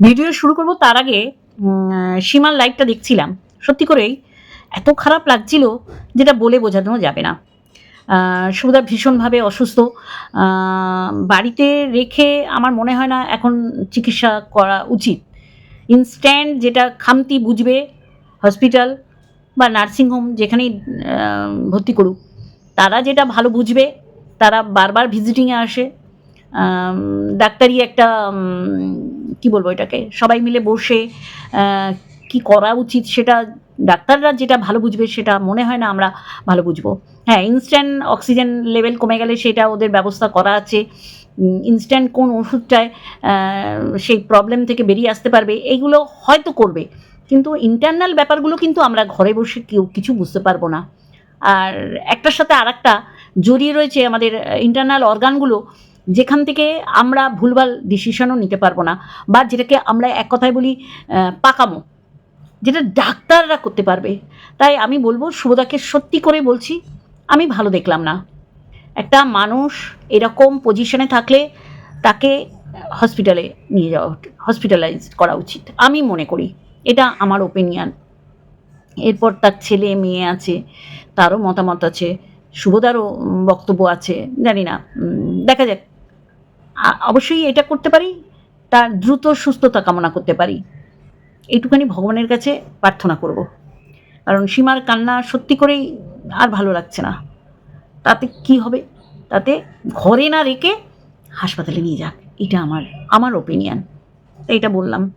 Video শুরু করব তার আগে সীমার লাইভটা দেখছিলাম। সত্যি করেই এত খারাপ লাগছিল যেটা বলে বোঝানো যাবে না। সুবিধা ভীষণভাবে অসুস্থ। বাড়িতে রেখে আমার মনে হয় না এখন চিকিৎসা করা উচিত। ইনস্ট্যান্ট যেটা খামতি বুঝবে হসপিটাল বা নার্সিংহোম যেখানেই ভর্তি করুক, তারা যেটা ভালো বুঝবে তারা বারবার ভিজিটিংয়ে আসে। ডাক্তারি একটা কি বলব এটাকে? সবাই মিলে বসে কি করা উচিত সেটা ডাক্তাররা যেটা ভালো বুঝবে সেটা মনে হয় না আমরা ভালো বুঝব। হ্যাঁ ইনস্ট্যান্ট অক্সিজেন লেভেল কমে গেলে সেটা ওদের ব্যবস্থা করা আছে। ইনস্ট্যান্ট কোন ওষুধটায় সেই প্রবলেম থেকে বেরিয়ে আসতে পারবে, এইগুলো হয়তো করবে। কিন্তু ইন্টারনাল ব্যাপারগুলো কিন্তু আমরা ঘরে বসে কেউ কিছু বুঝতে পারব না। আর একটার সাথে আর একটা জড়িয়ে রয়েছে আমাদের ইন্টারনাল অর্গানগুলো যেখান থেকে আমরা ভুলভাল ডিসিশনও নিতে পারব না বা যেটাকে আমরা এক কথায় বলি পাকামো, যেটা ডাক্তাররা করতে পারবে। তাই আমি বলব শুভদাকে সত্যি করে বলছি, আমি ভালো দেখলাম না। একটা মানুষ এরকম পজিশনে থাকলে তাকে হসপিটালে নিয়ে যাওয়া হসপিটালাইজ করা উচিত, আমি মনে করি। এটা আমার ওপিনিয়ন এরপর তার ছেলে, মেয়ে আছে, তারও মতামত আছে। শুভদারও বক্তব্য আছে, জানি না দেখা যাক। অবশ্যই এটা করতে পারি, তার দ্রুত সুস্থতা কামনা করতে পারি। এইটুখানি ভগবানের কাছে প্রার্থনা করব। কারণ সীমার কান্না সত্যি করেই আর ভালো লাগছে না। তাতে কি হবে? তাতে ঘরে না রেখে হাসপাতালে নিয়ে যাক। এটা আমার আমার ওপিনিয়ন এইটা বললাম।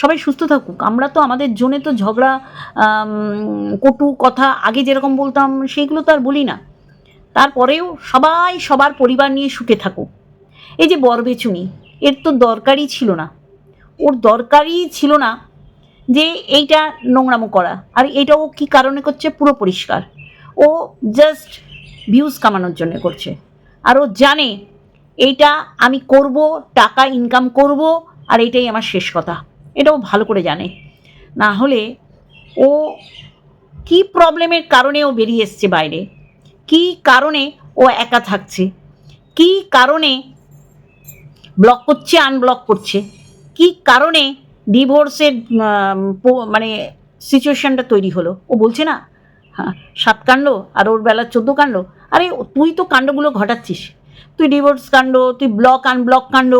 সবাই সুস্থ থাকুক। আমরা তো আমাদের জন্য তো ঝগড়া কটু কথা আগে যেরকম বলতাম সেইগুলো তো আর বলি না। তারপরেও সবাই সবার পরিবার নিয়ে সুখে থাকুক। এই যে বরবেচুনি, এর তো দরকারই ছিল না। ওর দরকারই ছিল না যে এইটা নোংরামো করা। আর এটা ও কী কারণে করছে? পুরো পরিষ্কার। ও জাস্ট ভিউজ কামানোর জন্য করছে। আর ও জানে, এইটা আমি করব, টাকা ইনকাম করব, আর এটাই আমার শেষ কথা। এটাও ভালো করে জানে। না হলে ও কি প্রবলেমের কারণে ও বেরিয়ে এসছে বাইরে? কি কারণে ও একা থাকছে? কি কারণে ব্লক করছে আনব্লক করছে? কি কারণে ডিভোর্সের মানে সিচুয়েশনটা তৈরি হলো? ও বলছে না হ্যাঁ সাত কাণ্ড আর ওর বেলা চোদ্দ কাণ্ড। আরে, তুই তো কাণ্ডগুলো ঘটাচ্ছিস। তুই ডিভোর্স কাণ্ড, তুই ব্লক আনব্লক কাণ্ড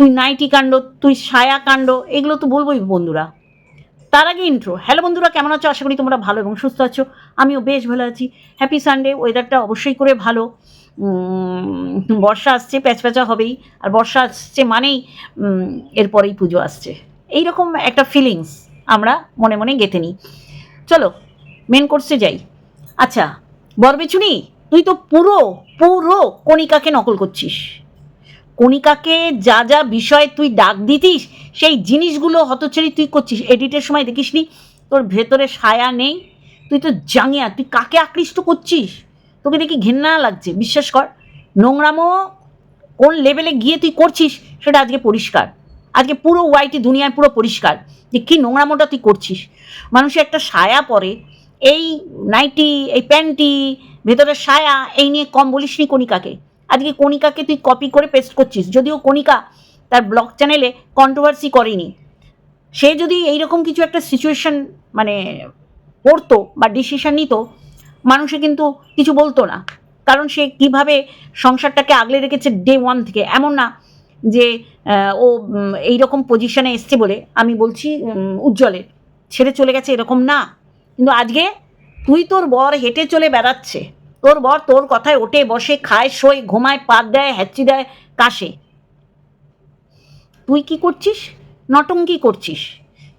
তুই নাইটি কাণ্ড, তুই সায়া কাণ্ড, এগুলো তো বলবোই বন্ধুরা। তার আগে ইন্ট্রো হ্যালো বন্ধুরা, কেমন আছো? আশা করি তোমরা ভালো এবং সুস্থ আছো। আমিও বেশ ভালো আছি। হ্যাপি সানডে ওয়েদারটা অবশ্যই করে ভালো। বর্ষা আসছে, প্যাচপ্যাচা হবেই। আর বর্ষা আসছে মানেই এরপরেই পুজো আসছে। এইরকম একটা ফিলিংস আমরা মনে মনে গেঁথে নিই। চলো মেন কোর্সে যাই। আচ্ছা বরবেচুনি তুই তো পুরো পুরো কণিকাকে নকল করছিস। কণিকাকে যা যা বিষয়ে তুই ডাক দিতিস, সেই জিনিসগুলো হতচেরি তুই করছিস। এডিটের সময় দেখিসনি? তোর ভেতরে সায়া নেই। তুই তো জাঙিয়া তুই কাকে আকৃষ্ট করছিস? তোকে দেখি ঘেন্না লাগছে, বিশ্বাস কর। নোংরামো কোন লেভেলে গিয়ে তুই করছিস, সেটা আজকে পরিষ্কার। আজকে পুরো ওয়াইটি দুনিয়ায় পুরো পরিষ্কার। যে কী নোংরামোটা তুই করছিস। মানুষের একটা সায়া পরে, এই নাইটি এই প্যান্টি ভেতরে সায়া এই নিয়ে কম বলিস বলিসনি কণিকাকে। আজকে কণিকাকে তুই কপি করে পেস্ট করছিস। যদিও কণিকা তার ব্লগ চ্যানেলে কন্ট্রোভার্সি করেনি। সে যদি এইরকম কিছু একটা সিচুয়েশন মানে পড়তো বা ডিসিশন নিত, মানুষে কিন্তু কিছু বলতো না। কারণ সে কীভাবে সংসারটাকে আগলে রেখেছে ডে ওয়ান থেকে। এমন না যে ও এই রকম পজিশনে এসছে বলে আমি বলছি উজ্জ্বলের। ছেড়ে চলে গেছে এরকম না। কিন্তু আজকে তুই তোর বর হেঁটে চলে বেড়াচ্ছে। তোর বর তোর কথায় ওঠে, বসে, খায়, শোয়, ঘুমায় পাত দেয় হ্যাচ্চি দেয়, কাশে। তুই কি করছিস? নটঙ্কি করছিস।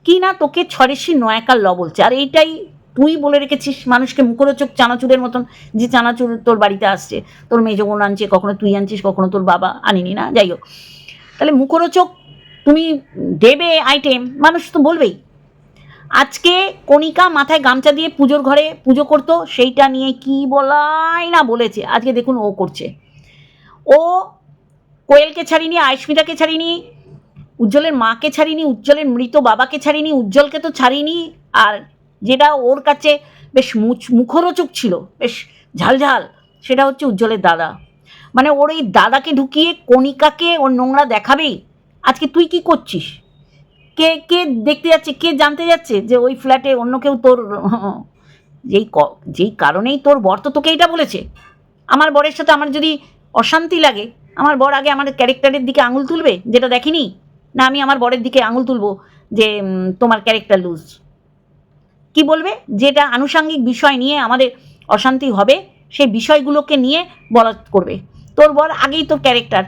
কি না তোকে ছড়েসি নয়াকার ল বলছে। আর এইটাই তুই বলে রেখেছিস মানুষকে মুখরোচক চানাচুরের মতন যে চানাচুর তোর বাড়িতে আসছে। তোর মেজগুন আনছে, কখনো তুই আনছিস, কখনো তোর বাবা আনিনি না? যাই হোক। তাহলে মুখরোচক তুমি দেবে আইটেম মানুষ তো বলবেই। আজকে কণিকা মাথায় গামছা দিয়ে পুজোর ঘরে পুজো করতো, সেইটা নিয়ে কি বলাই না বলেছে। আজকে দেখুন ও করছে। ও কোয়েলকে ছাড়িনি, আয়স্মিতাকে ছাড়িনি, উজ্জ্বলের মাকে ছাড়িনি, উজ্জ্বলের মৃত বাবাকে ছাড়িনি, উজ্জ্বলকে তো ছাড়িনি। আর যেটা ওর কাছে বেশ মুচ মুখরোচক ছিল, বেশ ঝালঝাল, সেটা হচ্ছে উজ্জ্বলের দাদা। মানে ওর এই দাদাকে ঢুকিয়ে কণিকাকে ওর নোংরা দেখাবেই। আজকে তুই কি করছিস? কে কে দেখতে যাচ্ছে, কে জানতে যাচ্ছে যে ওই ফ্ল্যাটে অন্য কেউ তোর, যেই যেই কারণেই তোর বর তো তোকে এইটা বলেছে। আমার বরের সাথে আমার যদি অশান্তি লাগে, আমার বর আগে আমার ক্যারেক্টারের দিকে আঙুল তুলবে, যেটা দেখিনি? না, আমি আমার বরের দিকে আঙুল তুলবো যে তোমার ক্যারেক্টার লুজ কি বলবে? যেটা আনুষাঙ্গিক বিষয় নিয়ে আমাদের অশান্তি হবে, সেই বিষয়গুলোকে নিয়ে বলা করবে। তোর বর আগেই তোর ক্যারেক্টার।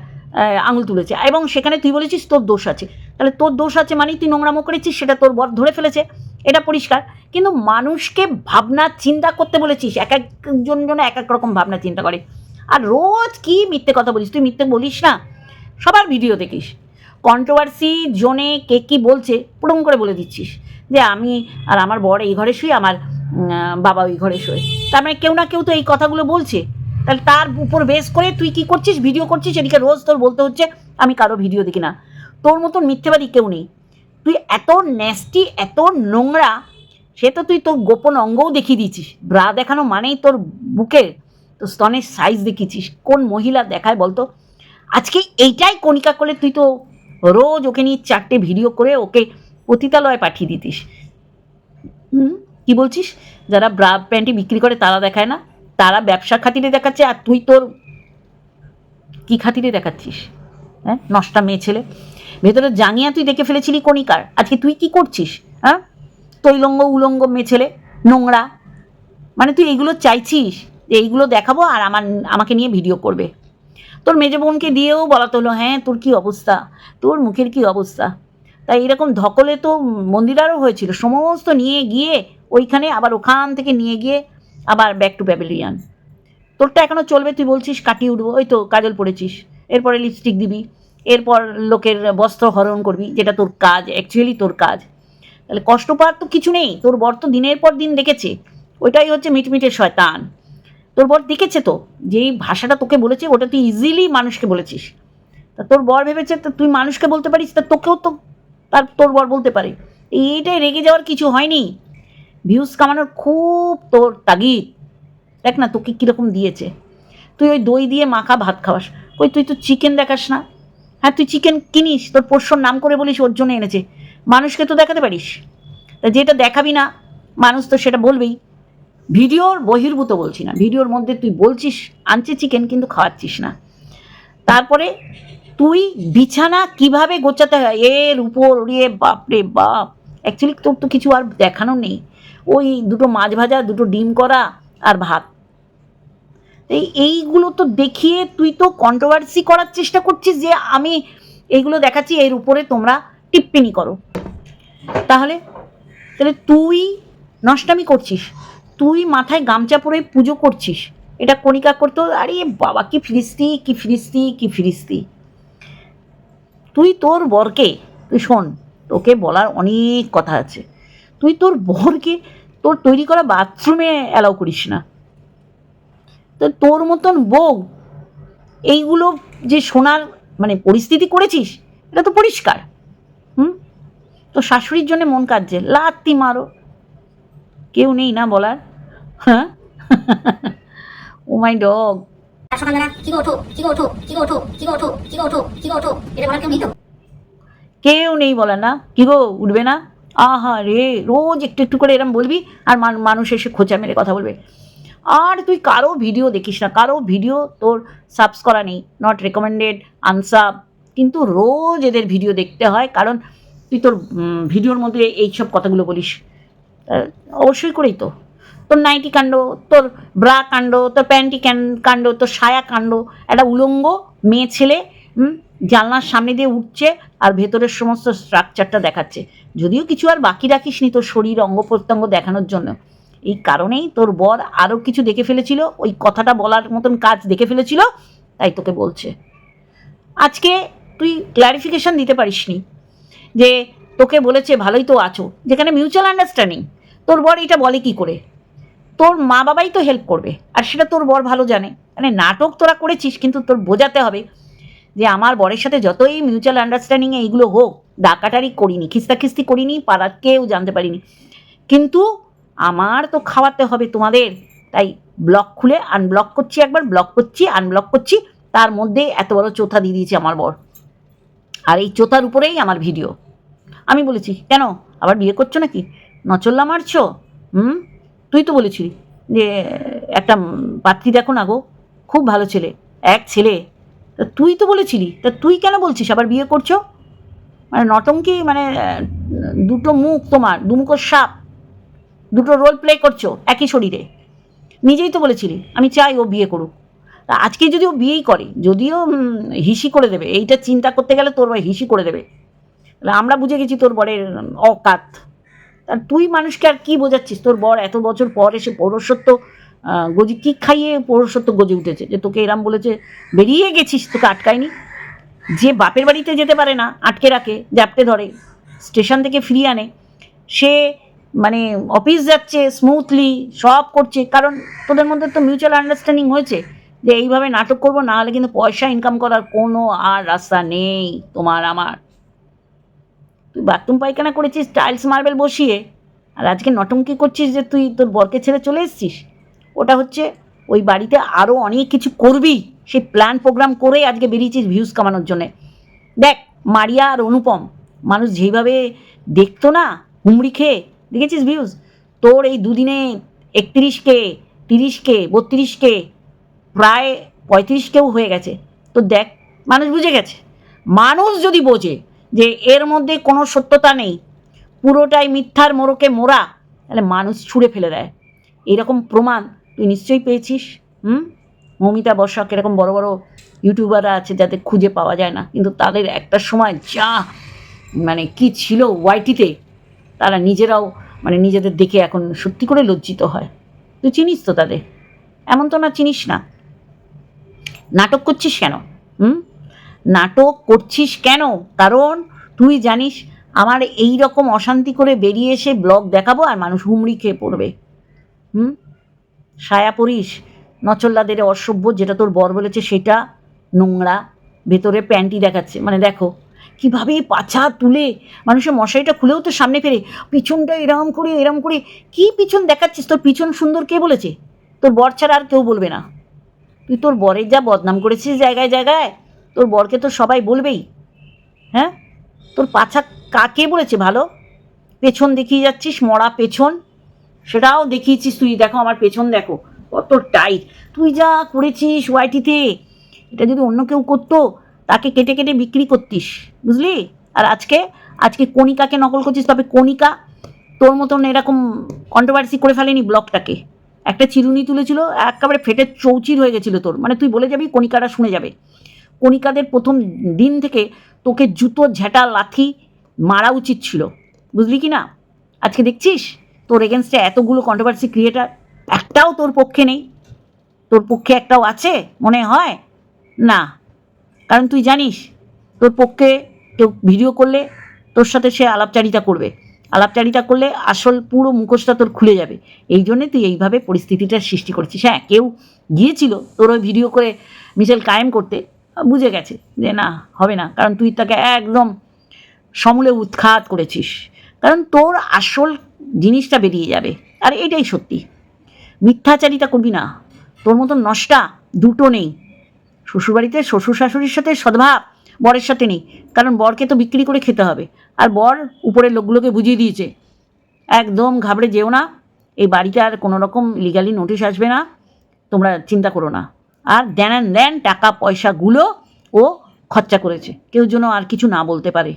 আঙুল তুলেছে। এবং সেখানে তুই বলেছিস তোর দোষ আছে। তাহলে তোর দোষ আছে মানেই তুই নোংরামো করেছিস, সেটা তোর বর ধরে ফেলেছে। এটা পরিষ্কার। কিন্তু মানুষকে ভাবনা চিন্তা করতে বলেছিস, এক একজন জন এক এক রকম ভাবনা চিন্তা করে। আর রোজ কি মিথ্যে কথা বলিস? তুই মিথ্যে বলিস না। সবার ভিডিও দেখিস। কন্ট্রোভার্সি জোনে কে কী বলছে, পুরম করে বলে দিচ্ছিস। যে আমি আর আমার বর এই ঘরে শুই আমার বাবা ওই ঘরে শোয়। তার মানে কেউ না কেউ তো এই কথাগুলো বলছে। তাহলে তার উপর বেস করে তুই কি করছিস? ভিডিও করছিস? এদিকে রোজ তোর বলতে হচ্ছে, আমি কারও ভিডিও দেখি না। তোর মতন মিথ্যেবাদী কেউ নেই। তুই এত ন্যাস্টি এত নোংরা, সে তো তুই তোর গোপন অঙ্গও দেখিয়ে দিয়েছিস। ব্রা দেখানো মানেই তোর বুকের তোর স্তনের সাইজ দেখিয়েছিস। কোন মহিলা দেখায় বলতো, আজকে এইটাই কণিকা করলে তুই তো রোজ ওকে নিয়ে চারটে ভিডিও করে ওকে পতিতালয়ে পাঠিয়ে দিতিস। হুম? কি বলছিস? যারা ব্রা প্যান্টি বিক্রি করে তারা দেখায় না? তারা ব্যবসার খাতিরে দেখাচ্ছে আর তুই তোর কি খাতিরে দেখাচ্ছিস? হ্যাঁ? নষ্টা মেয়ে ছেলে। ভেতরে জাঙিয়া তুই দেখে ফেলেছিলি কণিকার। আজকে তুই কি করছিস? হ্যাঁ? তৈলঙ্গ, উলঙ্গ মেয়ে ছেলে, নোংরা। মানে তুই এইগুলো চাইছিস? যে এইগুলো দেখাবো আর আমার, আমাকে নিয়ে ভিডিও করবে। তোর মেজো বোনকে দিয়েও বলাতে হলো হ্যাঁ তোর কি অবস্থা? তোর মুখের কি অবস্থা? তাই এরকম ধকলে তো মন্দিরারও হয়েছিল। সমস্ত নিয়ে গিয়ে ওইখানে আবার ওখান থেকে নিয়ে গিয়ে আবার ব্যাক টু প্যাভিলিয়ান তোরটা এখনও চলবে, তুই বলছিস কাটিয়ে উঠবো, ওই তো কাজল পড়েছিস। এরপরে লিপস্টিক দিবি, এরপর লোকের বস্ত্র হরণ করবি, যেটা তোর কাজ অ্যাকচুয়ালি তোর কাজ। তাহলে কষ্ট পাওয়ার তো কিছু নেই, তোর বর তো দিনের পর দিন দেখেছে। ওইটাই হচ্ছে মিটমিটে শয়তান। তোর বর দেখেছে তো যেই ভাষাটা তোকে বলেছে, ওটা তুই ইজিলি মানুষকে বলেছিস। তা তোর বর ভেবেছে, তা তুই মানুষকে বলতে পারিস? তা তোকেও তো তার, তোর বর বলতে পারে। এইটাই রেগে যাওয়ার কিছু হয়নি। ভিউজ কামানোর খুব তোর তাগিদ। দেখ না তোকে কীরকম দিয়েছে। তুই ওই দই দিয়ে মাখা ভাত খাওয়াস। ওই তুই তো চিকেন দেখাস না। হ্যাঁ তুই চিকেন কিনিস, তোর পোষ্যর নাম করে বলিস, ওর জন্য এনেছে। মানুষকে তো দেখাতে পারিস। তা যেটা দেখাবি না, মানুষ তো সেটা বলবেই। ভিডিওর বহির্ভূত বলছি না। ভিডিওর মধ্যে তুই বলছিস, আনছে চিকেন কিন্তু খাওয়াচ্ছিস না। তারপরে তুই বিছানা কীভাবে গোছাতে হয়? এর উপর উড়িয়ে বাপরে বাপ। অ্যাকচুয়ালি তোর তো কিছু আর দেখানো নেই। ওই দুটো মাছ ভাজা, দুটো ডিম করা আর ভাত। এই এইগুলো তো দেখিয়ে তুই তো কন্ট্রোভার্সি করার চেষ্টা করছিস যে আমি এইগুলো দেখাচ্ছি, এর উপরে তোমরা টিপ্পিনি করো। তাহলে তাহলে তুই নষ্টামি করছিস। তুই মাথায় গামছা পরে পুজো করছিস। এটা কণিকা করতো, আরে বাবা, কি ফিরিস্তি কি ফিরিস্তি কি ফিরিস্তি। তুই তোর বরকে তুই শোন, তোকে বলার অনেক কথা আছে। তুই তোর বরকে তোর তৈরি করা বাথরুমে অ্যালাউ করিস না। তো তোর মতন বউ এইগুলো যে শোনার মানে পরিস্থিতি করেছিস এটা তো পরিষ্কার। হুম? তো শাশুড়ির জন্য মন কাঁদছে লাত্তি মারো। কেউ নেই না বলার। হ্যাঁ? Oh my dog. কেউ নেই বলে না। কি গো উঠবে না? আহা রে, রোজ একটু একটু করে এরম বলবি আর মানুষ এসে খোঁচা মেরে কথা বলবে। আর তুই কারও ভিডিও দেখিস না, কারও ভিডিও তোর সাবস করা নেই নট রেকমেন্ডেড আনসাব কিন্তু রোজ এদের ভিডিও দেখতে হয়, কারণ তুই তোর ভিডিওর মধ্যে এইসব কথাগুলো বলিস। অবশ্যই করেই তো। তোর নাইটি কাণ্ড, তোর ব্রা কাণ্ড, তোর প্যান্টি কাণ্ড, তোর সায়া কাণ্ড, একটা উলঙ্গ মেয়ে ছেলে জানলার সামনে দিয়ে উঠছে আর ভেতরের সমস্ত স্ট্রাকচারটা দেখাচ্ছে। যদিও কিছু আর বাকি রাখিস নি তোর শরীর, অঙ্গ প্রত্যঙ্গ দেখানোর জন্য। এই কারণেই তোর বর আরও কিছু দেখে ফেলেছিল, ওই কথাটা বলার মতন কাজ দেখে ফেলেছিল, তাই তোকে বলছে। আজকে তুই ক্ল্যারিফিকেশন দিতে পারিস নি যে তোকে বলেছে ভালোই তো আছো, যেখানে মিউচুয়াল আন্ডারস্ট্যান্ডিং তোর বর এটা বলে কি করে? তোর মা বাবাই তো হেল্প করবে, আর সেটা তোর বর ভালো জানে। মানে নাটক তোরা করেছিস, কিন্তু তোর বোঝাতে হবে। যে আমার বরের সাথে যতই মিউচুয়াল আন্ডারস্ট্যান্ডিংয়ে এইগুলো হোক ডাকাটারি করিনি, খিস্তাখিস্তি করিনি, পাড়ার কেউ জানতে পারিনি। কিন্তু আমার তো খাওয়াতে হবে তোমাদের, তাই ব্লক খুলে আনব্লক করছি একবার ব্লক করছি আনব্লক করছি, তার মধ্যে এত বড় চোথা দিয়ে দিয়েছে আমার বর। আর এই চোথার উপরেই আমার ভিডিও আমি বলেছি, কেন? আবার বিয়ে করছ নাকি? নচল্লা মারছো? হুম? তুই তো বলেছিলি যে, একটা পাত্রী দেখো না গো, খুব ভালো ছেলে, এক ছেলে তা তুই তো বলেছিলি, তা তুই কেন বলছিস? আবার বিয়ে করছ? মানে নটঙ্কি মানে দুটো মুখ তোমার দুমুখোর সাপ, দুটো রোল প্লে করছ একই শরীরে। নিজেই তো বলেছিলি, আমি চাই ও বিয়ে করুক। তা আজকে যদি ও বিয়েই করে, যদিও হিসি করে দেবে, এইটা চিন্তা করতে গেলে তোর ভাই হিসি করে দেবে। আমরা বুঝে গেছি তোর বরের অকাত। আর তুই মানুষকে আর কি বোঝাচ্ছিস? তোর বর এত বছর পর এসে পৌরসত্ব গজি কী খাইয়ে পৌরসত্ব গজে উঠেছে? যে তোকে এরাম বলেছে, বেরিয়ে গেছিস, তোকে আটকায়নি? যে বাপের বাড়িতে যেতে পারে না, আটকে রাখে, জাপটে ধরে, স্টেশন থেকে ফিরিয়ে আনে। সে মানে অফিস যাচ্ছে স্মুথলি সব করছে। কারণ তোদের মধ্যে তো মিউচুয়াল আন্ডারস্ট্যান্ডিং হয়েছে যে এইভাবে নাটক করব, না হলে কিন্তু পয়সা ইনকাম করার কোনো আর রাস্তা নেই তোমার আমার। তুই বাথরুম পায়খানা করেছিস টাইলস মার্বেল বসিয়ে, আর আজকে নটঙ্কি করছিস যে তুই তোর বরকে ছেড়ে চলে এসেছিস? ওটা হচ্ছে ওই বাড়িতে আরও অনেক কিছু করবি, সেই প্ল্যান প্রোগ্রাম করে আজকে বেরিয়েছিস ভিউজ কামানোর জন্যে। দেখ, মারিয়া আর অনুপম, মানুষ যেইভাবে দেখতো না, হুমড়ি খেয়ে, দেখেছিস ভিউজ তোর এই দুদিনে একত্রিশ কে তিরিশ কে বত্রিশ কে প্রায় পঁয়ত্রিশ কেও হয়ে গেছে। তো দেখ, মানুষ বুঝে গেছে। মানুষ যদি বোঝে যে এর মধ্যে কোনো সত্যতা নেই, পুরোটাই মিথ্যার মোড়কে মোড়া, তাহলে মানুষ ছুঁড়ে ফেলে দেয়। এরকম প্রমাণ তুই নিশ্চয়ই পেয়েছিস, হুম? মমিতা বর্ষক এরকম বড় বড় ইউটিউবাররা আছে যাদের খুঁজে পাওয়া যায় না। কিন্তু তাদের একটা সময় যা মানে কি ছিল ওয়াইটিতে, তারা নিজেরাও মানে নিজেদের দেখে এখন সত্যি করে লজ্জিত হয়। তুই চিনিস তো তাদের? এমন তো না চিনিস না। নাটক করছিস কেন? হুম? নাটক করছিস কেন? কারণ তুই জানিস, আমার এই রকম অশান্তি করে বেরিয়ে এসে ব্লগ দেখাবো আর মানুষ হুমড়ি খেয়ে পড়বে। হুম? সায়া পরিস, নচল্লাদের অসভ্য যেটা তোর বর বলেছে সেটা নোংরা, ভেতরে প্যান্টি দেখাচ্ছে। মানে দেখো, কীভাবে পাছা তুলে, মানুষের মশারিটা খুলেও তো সামনে ফেরে, পিছনটা এরম করে এরম করে, কি পিছন দেখাচ্ছিস? তোর পিছন সুন্দর কে বলেছে? তোর বর ছাড়া আর কেউ বলবে না। তুই তোর বরের যা বদনাম করেছিস জায়গায় জায়গায়, তোর বরকে তো সবাই বলবেই। হ্যাঁ? তোর পাছা কাকে বলেছে ভালো? পেছন দেখিয়ে যাচ্ছিস, মরা পেছন। সেটাও দেখিয়েছিস তুই। দেখো আমার পেছন দেখো, কত টাইট তুই যা করেছিস ওয়াইটিতে এটা যদি অন্য কেউ করতো, তাকে কেটে কেটে বিক্রি করতিস, বুঝলি? আর আজকে আজকে কণিকাকে নকল করছিস, তবে কণিকা তোর মতন এরকম কন্ট্রোভার্সি করে ফেলেনি ব্লগটাকে একটা চিরুনি তুলেছিল, একেবারে ফেটে চৌচির হয়ে গেছিল তোর। মানে তুই বলে যাবি, কণিকারা শুনে যাবে। কণিকাদের প্রথম দিন থেকে তোকে জুতো, ঝেঁটা, লাথি মারা উচিত ছিল। বুঝলি কি না? আজকে দেখছিস? তোর এগেনস্টে এতগুলো কন্ট্রোভার্সি ক্রিয়েটার একটাও তোর পক্ষে নেই। তোর পক্ষে একটাও আছে, মনে হয়? না। কারণ তুই জানিস, তোর পক্ষে কেউ ভিডিও করলে তোর সাথে সে আলাপচারিতা করবে। আলাপচারিতা করলে আসল পুরো মুখোশটা তোর খুলে যাবে। এই জন্যে তুই এইভাবে পরিস্থিতিটার সৃষ্টি করেছিস। হ্যাঁ কেউ গিয়েছিল তোর ওই ভিডিও করে মিছিল কায়েম করতে, বুঝে গেছে যে না, হবে না। কারণ তুই তাকে একদম সমূলে উৎখাত করেছিস। কারণ তোর আসল জিনিসটা বেরিয়ে যাবে। আর এটাই সত্যি। মিথ্যাচারিতা করবি না। তোর মতন নষ্টা দুটো নেই। শ্বশুরবাড়িতে শ্বশুর শাশুড়ির সাথে সদ্ভাব, বরের সাথে নেই। কারণ বরকে তো বিক্রি করে খেতে হবে। আর বর উপরের লোকগুলোকে বুঝিয়ে দিয়েছে। একদম ঘাবড়ে যেও না। এই বাড়িতে আর কোনো রকম লিগালি নোটিশ আসবে না। তোমরা চিন্তা করো না। আর দেন দেন টাকা পয়সাগুলো ও খরচা করেছে। কেউ যেন আর কিছু না বলতে পারে।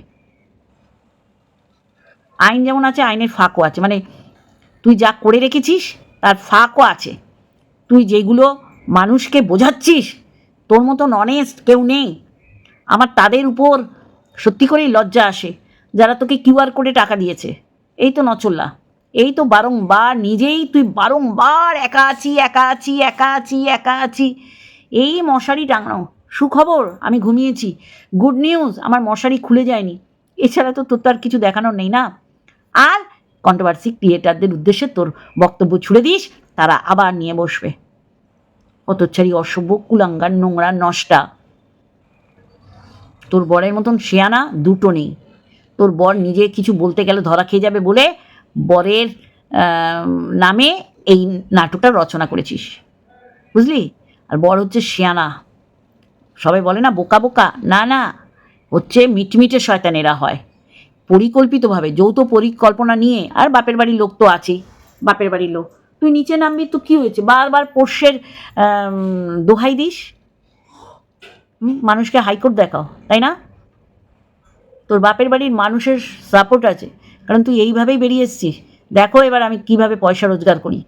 আইন যেমন আছে, আইনের ফাঁকও আছে। মানে তুই যা করে রেখেছিস, তার ফাঁকও আছে। তুই যেগুলো মানুষকে বোঝাচ্ছিস, তোর মতন অনেস্ট কেউ নেই। আমার তাদের উপর সত্যি করেই লজ্জা আসে, যারা তোকে কিউআর কোডে টাকা দিয়েছে। এই তো নচল্লা। এই তো বারংবার নিজেই তুই বারংবার একা আছি একা আছি একা আছি একা আছি। এই মশারি টাঙানো সুখবর, আমি ঘুমিয়েছি। গুড নিউজ আমার মশারি খুলে যায়নি। এছাড়া তো তোর তো আর কিছু দেখানোর নেই না? আর কন্ট্রোভার্সি ক্রিয়েটারদের উদ্দেশ্যে তোর বক্তব্য ছুড়ে দিস, তারা আবার নিয়ে বসবে। অতচ্ছারি অসভ্য, কুলাঙ্গার, নোংরা, নষ্টা। তোর বরের মতন শেয়ানা দুটো নেই। তোর বর নিজে কিছু বলতে গেলে ধরা খেয়ে যাবে বলে বরের নামে এই নাটকটা রচনা করেছিস। বুঝলি? আর বর হচ্ছে শেয়ানা। সবাই বলে না, বোকা বোকা। না না, হচ্ছে মিটমিটে শয়তানেরা হয়। পরিকল্পিতভাবে, যৌথ পরিকল্পনা নিয়ে, আর বাপের বাড়ির লোক তো আছেই, বাপের বাড়ির লোক। তুই নিচে নামবি তো কী হয়েছে? বারবার পোষ্যের দোহাই দিস? মানুষকে হাইকোর্ট দেখাও, তাই না? তোর বাপের বাড়ির মানুষের সাপোর্ট আছে, কারণ তুই এইভাবেই বেরিয়ে এসছিস। দেখো এবার আমি কীভাবে পয়সা রোজগার করি।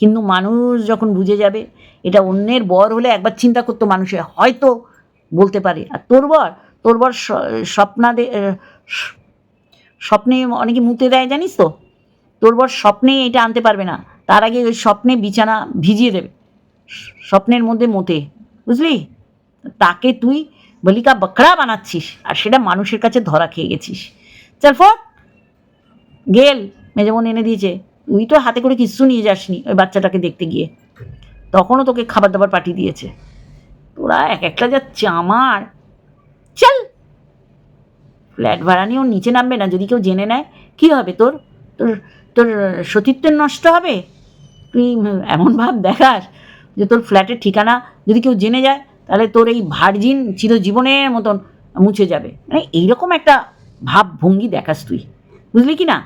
কিন্তু মানুষ যখন বুঝে যাবে, এটা অন্যের বর হলে একবার চিন্তা করতো মানুষে, হয়তো বলতে পারে। আর তোর বর তোর বর স্বপ্নাদে স্বপ্নে অনেকে মুতে দেয়, জানিস তো? তোর বর স্বপ্নে এটা আনতে পারবে না। তার আগে ওই স্বপ্নে বিছানা ভিজিয়ে দেবে। স্বপ্নের মধ্যে মোতে, বুঝলি? তাকে তুই বলিকা বকরা বানাচ্ছিস আর সেটা মানুষের কাছে ধরা খেয়ে গেছিস। চল ফট গেল মেজমন এনে দিয়েছে। তুই তো হাতে করে কিচ্ছু নিয়ে যাসনি ওই বাচ্চাটাকে দেখতে গিয়ে। তখনও তোকে খাবার দাবার পাঠিয়ে দিয়েছে। তোরা এক একটা যা চামার। চল। ফ্ল্যাট ভাড়া নিয়েও নিচে নামবে না, যদি কেউ জেনে নেয়, কী হবে তোর? তোর তোর সতীত্বের নষ্ট হবে? তুই এমন ভাব দেখাস যে তোর ফ্ল্যাটের ঠিকানা যদি কেউ জেনে যায়, তাহলে তোর এই ভার্জিন চিরজীবনের মতন মুছে যাবে। মানে এইরকম একটা ভাব ভঙ্গি দেখাস তুই। বুঝলি কি না?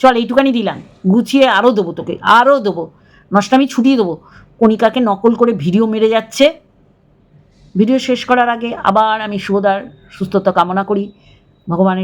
চল, এইটুকানি দিলাম। গুছিয়ে আরও দেবো তোকে আরও দেবো। নষ্টামি ছুটিয়ে দেবো। কণিকাকে নকল করে ভিডিও মেরে যাচ্ছে। ভিডিও শেষ করার আগে আবার আমি শুভদার সুস্থতা কামনা করি। ভগবানের